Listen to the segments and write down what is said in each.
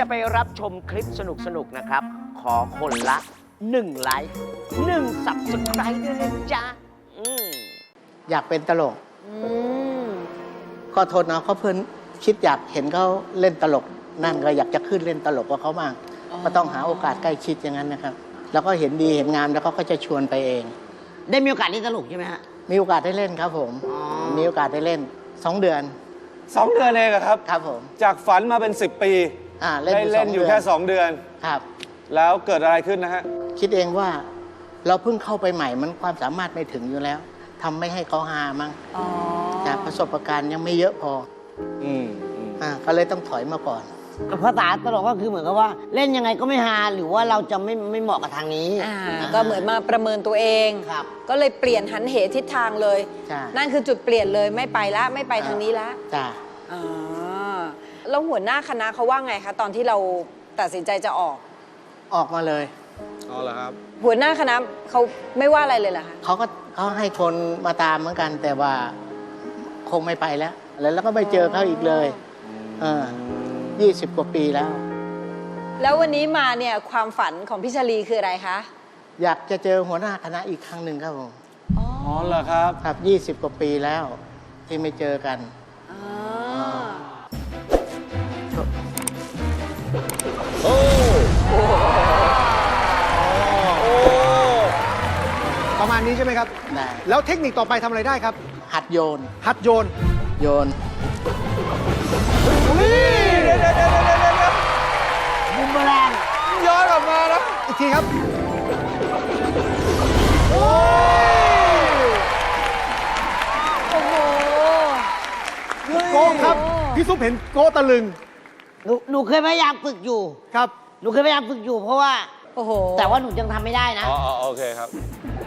จะไปรับชมคลิปสนุกๆนะครับ ขอคนละ 1 ไลค์1 subscribe ด้วยนะจ๊ะอืมอยากเป็นตลกอืมก็โทษนะเขาเพื่อนคิดอยากเห็นเขาเล่นตลก นั่นก็อยากจะขึ้นเล่นตลกกับเขาบ้างก็ต้องหาโอกาสใกล้ชิดอย่างนั้นนะครับ แล้วก็เห็นดีเห็นงามแล้วเขาก็จะชวนไปเอง ได้มีโอกาสเล่นตลกใช่ไหมฮะ มีโอกาสได้เล่นครับผม อ๋อ มีโอกาสได้เล่นสองเดือนสองเดือนเองอะครับ ครับผม จากฝันมาเป็น 10 ปี อ่าเล่นได้อยู่เล่นสงอยู่ดืแค่ 2 เดือน ครับ แล้วเกิดอะไรขึ้นนะฮะ คิดเองว่าเราเพิ่งเข้าไปใหม่มันความสามารถไม่ถึงอยู่แล้วทำไม่ให้เขาหามั้งอ๋อจากประสบการณ์ยังไม่เยอะพออืมอืมอ่าก็เลยต้องถอยมาก่อน ภาษาตลกก็คือเหมือนกับว่า เล่นยังไงก็ไม่ฮาหรือว่าเราจะไม่ไม่เหมาะกับทางนี้อ่าก็เหมือนมาประเมินตัวเอง ครับ ก็เลยเปลี่ยนหันเหทิศทางเลย ใช่ นั่นคือจุดเปลี่ยนเลยไม่ไปละไม่ไปทางนี้ละจ้า อ๋อ แล้วหัวหน้าคณะเขาว่าไงคะตอนที่เราตัดสินใจจะออก ออกมาเลย อ๋อเหรอครับ หัวหน้าคณะเขาไม่ว่าอะไรเลยเหรอคะเขาก็เขาให้คนมาตามเหมือนกัน แต่ว่าคงไม่ไปแล้ว แล้วแล้วก็ไม่เจอเขาอีกเลยเออยี่สิบกว่าปีแล้ว แล้ววันนี้มาเนี่ยความฝันของพี่ชลีคืออะไรคะอยากจะเจอหัวหน้าคณะอีกครั้งหนึ่งครับผมอ๋ออ๋อเหรอครับ ครับยี่สิบกว่าปีแล้วที่ไม่เจอกัน โอ้โอ้ประมาณนี้ใช่ไหมครับ ได้ แล้วเทคนิคต่อไปทำอะไรได้ครับ หัดโยน หัดโยนโยนบุมเบอแรงย้อนกลับมานะอีกทีครับโอ้โหโกะครับ พี่ซุปเห็นโกะตะลึง หนูหนูเคยพยายามฝึกอยู่ ครับ หนูเคยพยายามฝึกอยู่ เพราะว่า โอ้โหแต่ว่าหนูยังทำไม่ได้นะ อ๋ออ๋อโอเคครับ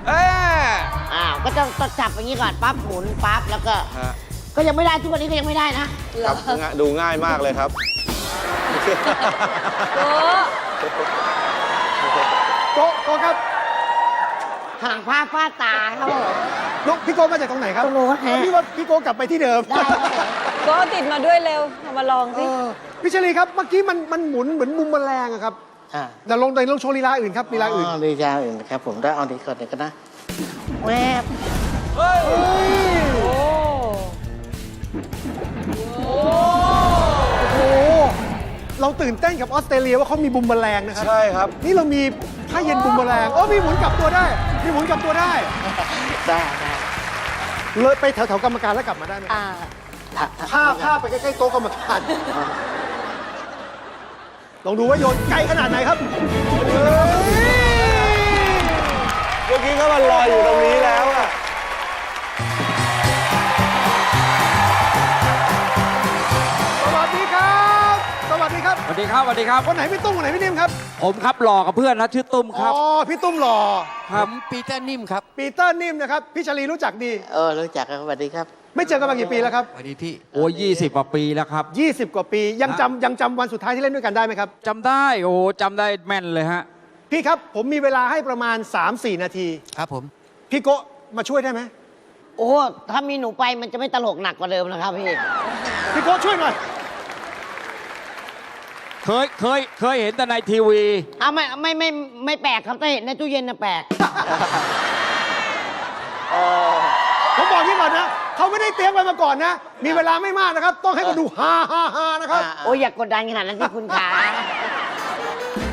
เอ๊ะอ้าว ก็ต้องต้องจับอย่างนี้ก่อน ปั๊บหมุน ปั๊บ แล้วก็ ฮะก็ยังไม่ได้ ทุกวันนี้ก็ยังไม่ได้นะครับง่ายดูง่ายมากเลยครับโกะโกะโกะครับห่างผ้าฟาดตาครับผมน้องพี่โกะมาจากตรงไหนครับ ตรงนู้นฮะ พี่ว่าพี่โกะกลับไปที่เดิม ได้ครับผมโกะติดมาด้วยเร็วเอามาลองเอสิอพี่ชลีครับเมื่อกี้มันมันหมุนเหมือนมุมแมลงอะครับอ่าแต่ลองในลองโชว์ลีลาอื่นครับลีลาอื่นลีลาอื่นครับ ผมได้เอาดีก่อนเลยก็นะแวบเฮ้ยโอ้โอ้โหเราตื่นเต้นกับออสเตรเลียว่าเขามีบุมแมลงนะครับใช่ครับ นี่เรามีผ้าเย็นบุมแมลงเออมีหมุนกลับตัวได้มีหมุนกลับตัวได้ได้ได้เลยไปแถวๆกรรมการแล้วกลับมาได้ไหมอ่า ถ้าถ้าผ้าผ้าไปใกล้ๆโต๊ะกรรมการลองดูว่าโยนไกลขนาดไหนครับเฮ้ยเมื่อกี้ก็มันลอยอยู่ตรงนี้แล้วอะสวัสดีครับ สวัสดีครับ สวัสดีครับสวัสดีครับ คนไหนพี่ตุ้มคนไหนพี่นิ่มครับ ผมครับหล่อกับเพื่อนนะชื่อตุ้มครับ อ๋อ พี่ตุ้มหล่อ ผมปีเตอร์นิ่มครับ ปีเตอร์นิ่มนะครับ พี่ชลีรู้จักดี เออรู้จักครับสวัสดีครับ ไม่เจอกันมากี่ปีแล้วครับสวัสดีพี่โอ้ยี่สิบกว่าปีแล้วครับ20 กว่าปี ยังจำยังจำวันสุดท้ายที่เล่นด้วยกันได้ไหมครับ จำได้โอ้จำได้แม่นเลยฮะ พี่ครับ ผมมีเวลาให้ประมาณ 3-4 นาที ครับผม พี่โกะมาช่วยได้ไหมโอ้ถ้ามีหนูไปมันจะไม่ตลกหนักกว่าเดิมนะครับพี่ พี่โกะช่วยหน่อยเคยเคยเคยเห็นแต่ในทีวีอ้าวไม่ไม่ไม่ไม่แปลกครับถ้าเห็นในตู้เย็นน่ะแปลก ผมบอกพี่ก่อนนะ เขาไม่ได้เตรียมกันมาก่อนนะ มีเวลาไม่มากนะครับ ต้องให้มาดูฮาฮาฮานะครับอ่าโอ้ยอย่ากกดดันขนาดนั้นที่คุณขา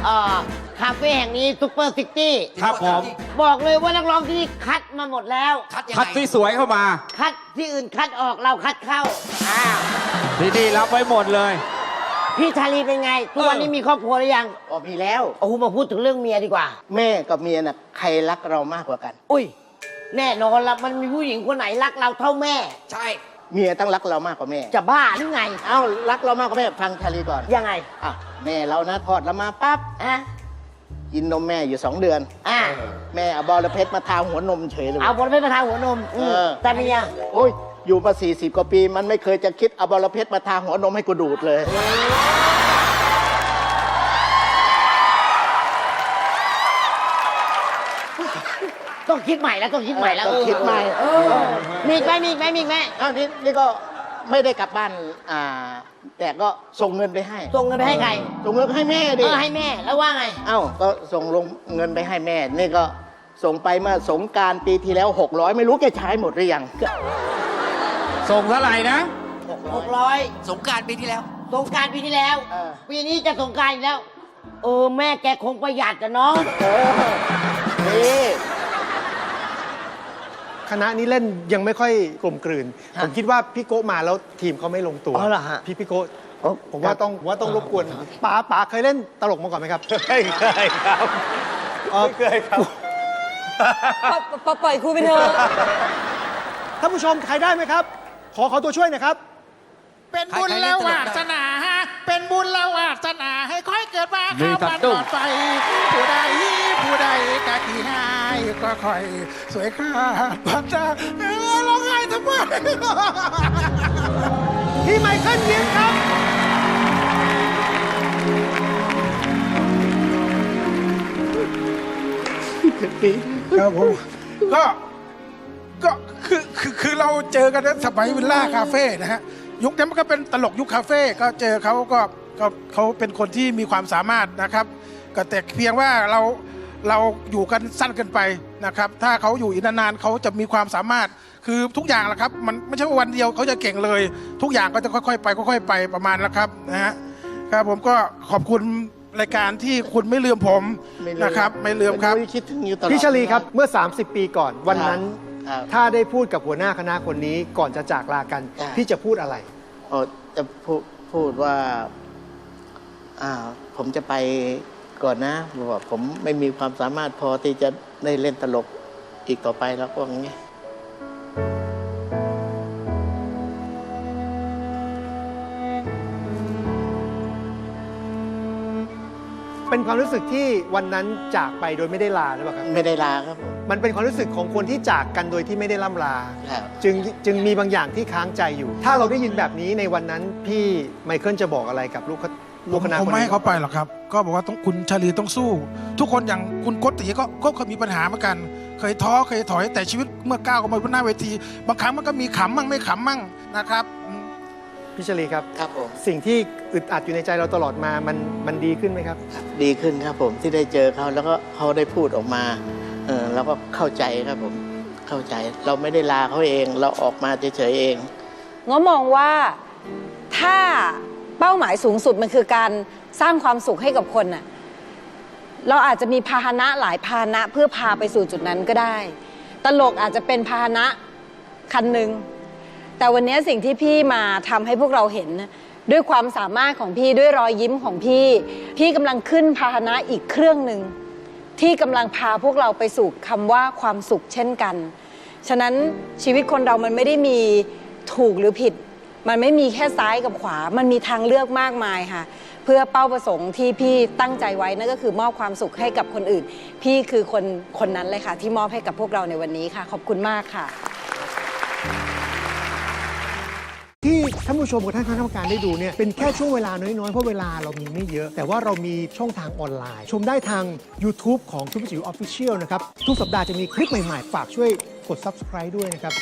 เอ่อคาเฟ่แห่งนี้ซุปเปอร์ซิตี้ครับผม บอกเลยว่านักร้องที่นี่คัดมาหมดแล้ว คัดที่สวยเข้ามา คัดที่อื่นคัดออกเราคัดเข้าอ้าวที่นี่รับไว้หมดเลย พี่ชาลีเป็นไง ทุกวันนี้มีครอบครัวหรือยังอ๋อมีแล้ว โอ้โหมาพูดถึงเรื่องเมียดีกว่า แม่กับเมียน่ะใครรักเรามากกว่ากัน อุ้ย แน่นอนละมันมีผู้หญิงคนไหนรักเราเท่าแม่เมียต้องรักเรามากกว่าแม่ จะบ้าหรือไง เอ้ารักเรามากกว่าแม่ฟังชาลีก่อนยังไงอะแม่เรานะทอดเรามาปั๊บอะกินนมแม่อยู่สองเดือน อะแม่เอาบอระเพ็ดมาทาหัวนมเฉยเลยเอาบนไปประทาหัวนมอืมเออ แต่เมียโอ้ยอยู่มาสี่สิบกว่าปี มันไม่เคยจะคิดเอาบอระเพ็ดมาทาหัวนมให้กูดูดเลย ต้องคิดใหม่แล้วต้องคิดใหม่แล้วต้องคิดใหม่เออมีอีกไหมมีอีกไหมมีอีกไหมอ้าวนี่นี่ก็ไม่ได้กลับบ้านอ่าแต่ก็ส่งเงินไปให้ ส่งเงินไปให้ใครส่งเงินไปให้แม่เอดิอให้แม่แล้วว่าไง เอ้าก็ส่งลงเงินไปให้แม่ นี่ก็ส่งไปเมื่อสงกรารปีที่แล้ว 600 ไม่รู้แกใช้หมดหรือยังส่งเท่าไหร่นะ หกร้อยสงกรารปีที่แล้ว สงกรารปีที่แล้ว เออปีนี้จะสงกรารอีกแล้ว เออ แม่แกคงประหยัดกันเนาะเออนี่ คณะนี้เล่นยังไม่ค่อยกลมกลืน ผมคิดว่าพี่โกะมาแล้วทีมเขาไม่ลงตัว อ๋อเหรอฮะ พี่พี่โกะผมว่าต้องผมว่าต้องรบกวนป๋าป๋าเคยเล่นตลกมาก่อนไหมครับ ไม่เคยครับเอ่อไม่เคยครับปปปล่อยครูไปเถอะท่านผู้ชมใครได้ไหมครับ ขอขอตัวช่วยหนะครับ เป็นบุญแล้ววาสนา เป็นบุญแล้ววาสนา ให้ค่อยเกิดมามีข้าวสะมันดุ้หงลอดไฟผู้ใดผู้ใดกะที่ให้ ก็ค่อยสวยค่าพัฒนาเออร้องไห้ทำไมพี่ไมเคิลยิ้มครับ ครับผมก็ก็คือคือคือเราเจอกันสมัยวิลล่าคาเฟ่นะฮะ ยุคนั้นมันก็เป็นตลกยุคคาเฟ่ก็เจอเขาก็ก็เขาเป็นคนที่มีความสามารถนะครับ ก็แต่เพียงว่าเรา เราอยู่กันสั้นเกินไปนะครับ ถ้าเขาอยู่อีกนานๆเขาจะมีความสามารถคือทุกอย่างแหละครับมันไม่ใช่ว่าวันเดียวเขาจะเก่งเลย ทุกอย่างก็จะค่อยๆไปค่อยๆไปประมาณแล้วครับนะฮะครับผมก็ขอบคุณรายการที่คุณไม่ลืมผมไม่ลืม นะครับ ไม่ลืมครับ คิดถึงอยู่ตลอด พี่ชลีครับ เมื่อ 30 ปีก่อนวันนั้น ครับ ถ้าได้พูดกับหัวหน้าคณะคนนี้ก่อนจะจากลากันครับพี่จะพูดอะไรอ๋อจะพูดพูดว่า อ่า ผมจะไป ก่อนนะบอกว่าผมไม่มีความสามารถพอที่จะได้เล่นตลกอีกต่อไปแล้วก็อย่างนี้เป็นความรู้สึกที่วันนั้นจากไปโดยไม่ได้ลาหรือเปล่าครับ ไม่ได้ลาครับผม มันเป็นความรู้สึกของคนที่จากกันโดยที่ไม่ได้ล่ำลา ครับ จึงจึงมีบางอย่างที่ค้างใจอยู่ ถ้าเราได้ยินแบบนี้ในวันนั้นพี่ไมเคิลจะบอกอะไรกับลูกคผลูกมคณะผมคนไม่นี้ให้เขาไปหรอกครับ ก็บอกว่าต้องคุณชาลีต้องสู้ ทุกคนอย่างคุณโกติก็ก็เคยมีปัญหาเหมือนกัน เคยท้อเคยถอยแต่ชีวิตเมื่อก้าวเข้ามาบนหน้าเวที บางครั้งมันก็มีขำมั่งไม่ขำมั่งนะครับอืมพี่ชลีครับครับผมสิ่งที่อึดอัดอยู่ในใจเราตลอดมามันมันดีขึ้นไหมครับ ดีขึ้นครับผมที่ได้เจอเขาแล้วก็เขาได้พูดออกมาเออแล้วก็เข้าใจครับผมเข้าใจเราไม่ได้ลาเขาเองเราออกมาเฉยๆเองง้อมองว่าถ้าเป้าหมายสูงสุดมันคือการ สร้างความสุขให้กับคนน่ะเราอาจจะมีพาหนะหลายพาหนะเพื่อพาไปสู่จุดนั้นก็ได้ ตลกอาจจะเป็นพาหนะคันหนึ่งแต่วันนี้สิ่งที่พี่มาทำให้พวกเราเห็น ด้วยความสามารถของพี่ด้วยรอยยิ้มของพี่ พี่กำลังขึ้นพาหนะอีกเครื่องหนึ่งที่กำลังพาพวกเราไปสู่คำว่าความสุขเช่นกัน ฉะนั้นชีวิตคนเรามันไม่ได้มีถูกหรือผิด มันไม่มีแค่ซ้ายกับขวา มันมีทางเลือกมากมายค่ะ พื่อเป้าประสงค์ที่พี่ตั้งใจไว้นั่นก็คือมอบความสุขให้กับคนอื่น พี่คือคนคนนั้นเลยค่ะ ที่มอบให้กับพวกเราในวันนี้ค่ะ ขอบคุณมากค่ะ ที่ท่านผู้ชมกับท่านคณะกรรมการได้ดูเนี่ยเป็นแค่ช่วงเวลาน้อยๆ เพราะเวลาเรามีไม่เยอะ แต่ว่าเรามีช่องทางออนไลน์ ชมได้ทาง YouTube ของทุกจิ๋วออฟฟิเชียลนะครับ ทุกสัปดาห์จะมีคลิปใหม่ๆ ฝากช่วยกด Subscribe ด้วยนะครับ